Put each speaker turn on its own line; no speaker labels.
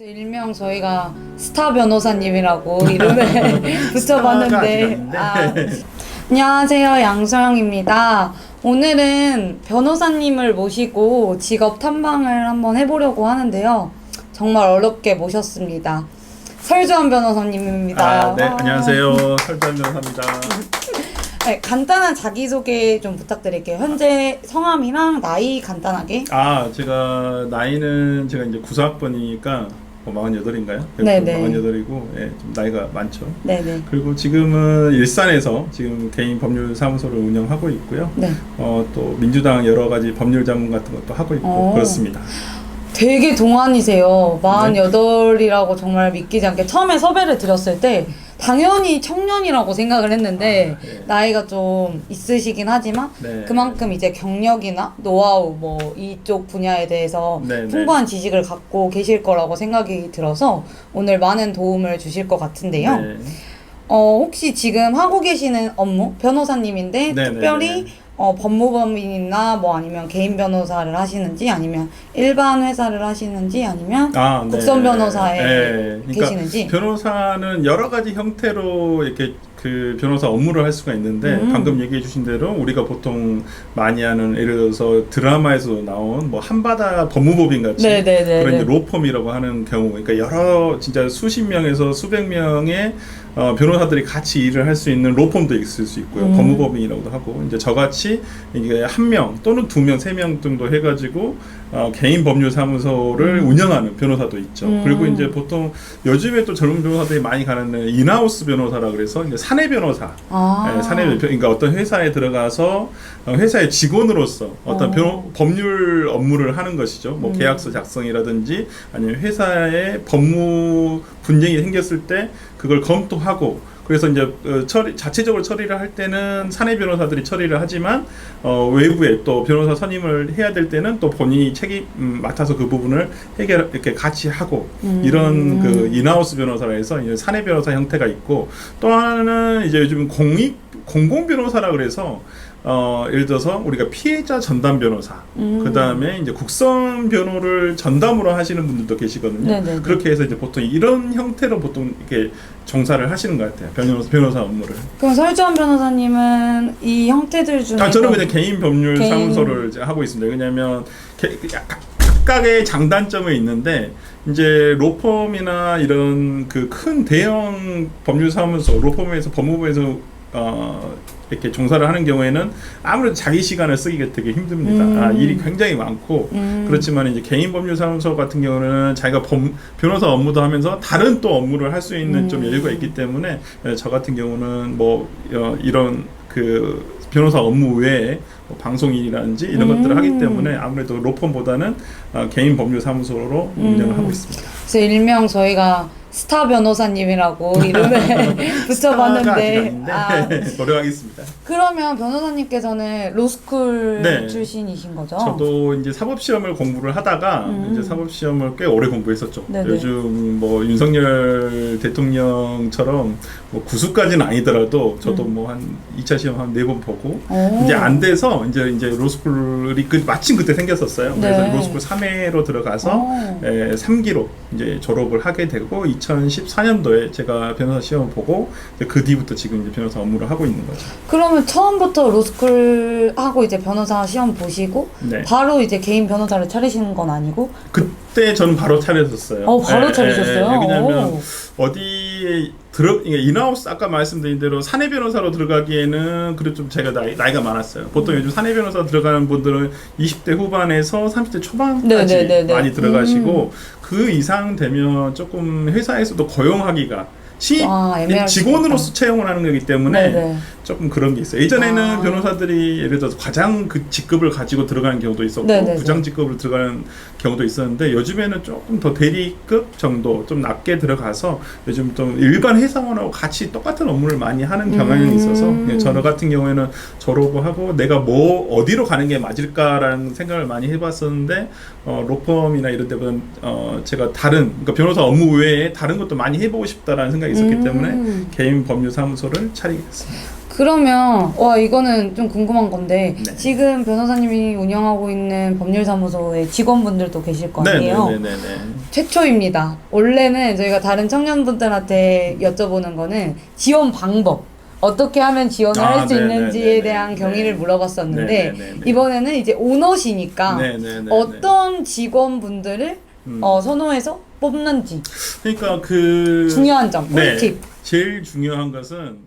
일명 저희가 스타 변호사님이라고 이름을 붙여봤는데
아,
안녕하세요 양소영입니다. 오늘은 변호사님을 모시고 직업 탐방을 한번 해보려고 하는데요. 정말 어렵게 모셨습니다. 설주한 변호사님입니다.
아, 네, 안녕하세요. 설단 변호사입니다.
네, 간단한 자기소개 좀 부탁드릴게요. 현재 성함이랑 나이 간단하게.
아, 제가 나이는 제가 이제 9사학번이니까 뭐 48인가요?
네네.
48이고, 예, 좀 나이가 많죠.
네네.
그리고 지금은 일산에서 지금 개인 법률 사무소를 운영하고 있고요.
네.
어, 또 민주당 여러 가지 법률 자문 같은 것도 하고 있고
어.
그렇습니다.
되게 동안이세요.
네.
48이라고 정말 믿기지 않게 처음에 섭외를 드렸을 때 당연히 청년이라고 생각을 했는데
아, 네.
나이가 좀 있으시긴 하지만
네.
그만큼 이제 경력이나 노하우 뭐 이쪽 분야에 대해서
네, 네.
풍부한 지식을 갖고 계실 거라고 생각이 들어서 오늘 많은 도움을 주실 것 같은데요.
네.
어, 혹시 지금 하고 계시는 업무 변호사님인데
네,
특별히
네, 네.
어, 법무법인이나 뭐 아니면 개인 변호사를 하시는지 아니면 일반 회사를 하시는지 아니면
아, 네.
국선 변호사에
네. 그러니까
계시는지
변호사는 여러 가지 형태로 이렇게 그 변호사 업무를 할 수가 있는데
음.
방금 얘기해 주신 대로 우리가 보통 많이 하는 예를 들어서 드라마에서 나온 뭐 한바다 법무법인 같이
네네네.
그런 이제 로펌이라고 하는 경우 그러니까 여러 진짜 수십 명에서 수백 명의 어, 변호사들이 같이 일을 할 수 있는 로펌도 있을 수 있고요
음.
법무법인이라고도 하고 이제 저같이 이게 한 명 또는 두 명 세 명 정도 해가지고 어, 개인 법률 사무소를 운영하는 변호사도 있죠
음.
그리고 이제 보통 요즘에 또 젊은 변호사들이 많이 가는 인하우스 변호사라 그래서 이제 사내 변호사
아.
예, 사내 변 그러니까 어떤 회사에 들어가서 어, 회사의 직원으로서 어떤
어.
변호, 법률 업무를 하는 것이죠. 뭐
음.
계약서 작성이라든지 아니면 회사의 법무 분쟁이 생겼을 때 그걸 검토하고 그래서 이제 어, 처리 자체적으로 처리를 할 때는 사내 변호사들이 처리를 하지만 어, 외부에 또 변호사 선임을 해야 될 때는 또 본인이 책임 음, 맡아서 그 부분을 해결 이렇게 같이 하고
음.
이런 그 인하우스 변호사라 해서 이제 사내 변호사 형태가 있고 또 하나는 이제 요즘 공익 공공 변호사라 그래서 어 예를 들어서 우리가 피해자 전담 변호사
음.
그 다음에 이제 국선 변호를 전담으로 하시는 분들도 계시거든요.
네네네.
그렇게 해서 이제 보통 이런 형태로 보통 이렇게 종사를 하시는 것 같아요. 변호사 변호사 업무를.
그럼 설주한 변호사님은 이 형태들 중에
아, 저는 그냥 개인 법률
개인-
사무소를 이제 하고 있습니다. 왜냐하면 개- 각- 각각의 장단점이 있는데 이제 로펌이나 이런 그 큰 대형 법률 사무소, 로펌에서 법무부에서 어 이렇게 종사를 하는 경우에는 아무래도 자기 시간을 쓰기가 되게 힘듭니다.
음.
아, 일이 굉장히 많고
음.
그렇지만 이제 개인 법률 사무소 같은 경우는 자기가 법, 변호사 업무도 하면서 다른 또 업무를 할 수 있는 좀
음.
여유가 있기 때문에 예, 저 같은 경우는 뭐 어, 이런 그 변호사 업무 외에 뭐 방송인이라든지 이런
음.
것들을 하기 때문에 아무래도 로펌보다는 어, 개인 법률 사무소로
음.
운영을 하고 있습니다.
그래서 일명 저희가 스타 변호사님이라고 이름을 붙여봤는데
아, 노력하겠습니다.
그러면 변호사님께서는 로스쿨
네.
출신이신 거죠?
저도 이제 사법 시험을 공부를 하다가
음.
이제 사법 시험을 꽤 오래 공부했었죠.
네네.
요즘 뭐 윤석열 대통령처럼 뭐 구수까지는 아니더라도 저도
음.
뭐한 2차 시험 한 네 번 보고
오.
이제 안 돼서 이제 이제 로스쿨이 그 마침 그때 생겼었어요. 그래서
네.
로스쿨 3회로 들어가서
오.
에, 3기로 이제 졸업을 하게 되고 2014년도에 제가 변호사 시험 보고 그 뒤부터 지금 이제 변호사 업무를 하고 있는 거죠.
그러면 처음부터 로스쿨 하고 이제 변호사 시험 보시고
네.
바로 이제 개인 변호사를 차리시는 건 아니고
그때 저는 바로 차렸었어요.
어 바로
예,
차리셨어요?
예, 예. 왜냐면
오.
어디에 들어 이게 인하우스 아까 말씀드린 대로 사내 변호사로 들어가기에는 그래도 좀 제가 나이, 나이가 많았어요. 보통 요즘 사내 변호사 들어가는 분들은 20대 후반에서 30대 초반까지
네네네네.
많이 들어가시고 그 이상 되면 조금 회사에서도 고용하기가 시
아, 애매할 수
직원으로서 채용을 하는 거기 때문에
네네.
조금 그런 게 있어요. 예전에는
아.
변호사들이 예를 들어서 과장 그 직급을 가지고 들어가는 경우도 있었고
네네네.
부장 직급으로 들어가는 경우도 있었는데 요즘에는 조금 더 대리급 정도 좀 낮게 들어가서 요즘 좀 일반 회사원하고 같이 똑같은 업무를 많이 하는 경향이
음.
있어서 예, 저 같은 경우에는 졸업을 하고 내가 뭐 어디로 가는 게 맞을까라는 생각을 많이 해봤었는데 어, 로펌이나 이런 데보다는 어, 제가 다른 그러니까 변호사 업무 외에 다른 것도 많이 해보고 싶다라는 생각이 있었기
음.
때문에 개인 법률 사무소를 차리게 됐습니다.
그러면 와 이거는 좀 궁금한 건데
네.
지금 변호사님이 운영하고 있는 법률사무소에 직원분들도 계실 거 아니에요?
네네네네.
최초입니다. 원래는 저희가 다른 청년분들한테 여쭤보는 거는 지원 방법. 어떻게 하면 지원을
아,
할수
네네네네.
있는지에 대한
네.
경위를 물어봤었는데
네네네네.
이번에는 이제 오너시니까
네네네네.
어떤 직원분들을
음.
어, 선호해서 뽑는지
그러니까 그
중요한 점
네.
꿀팁.
제일 중요한 것은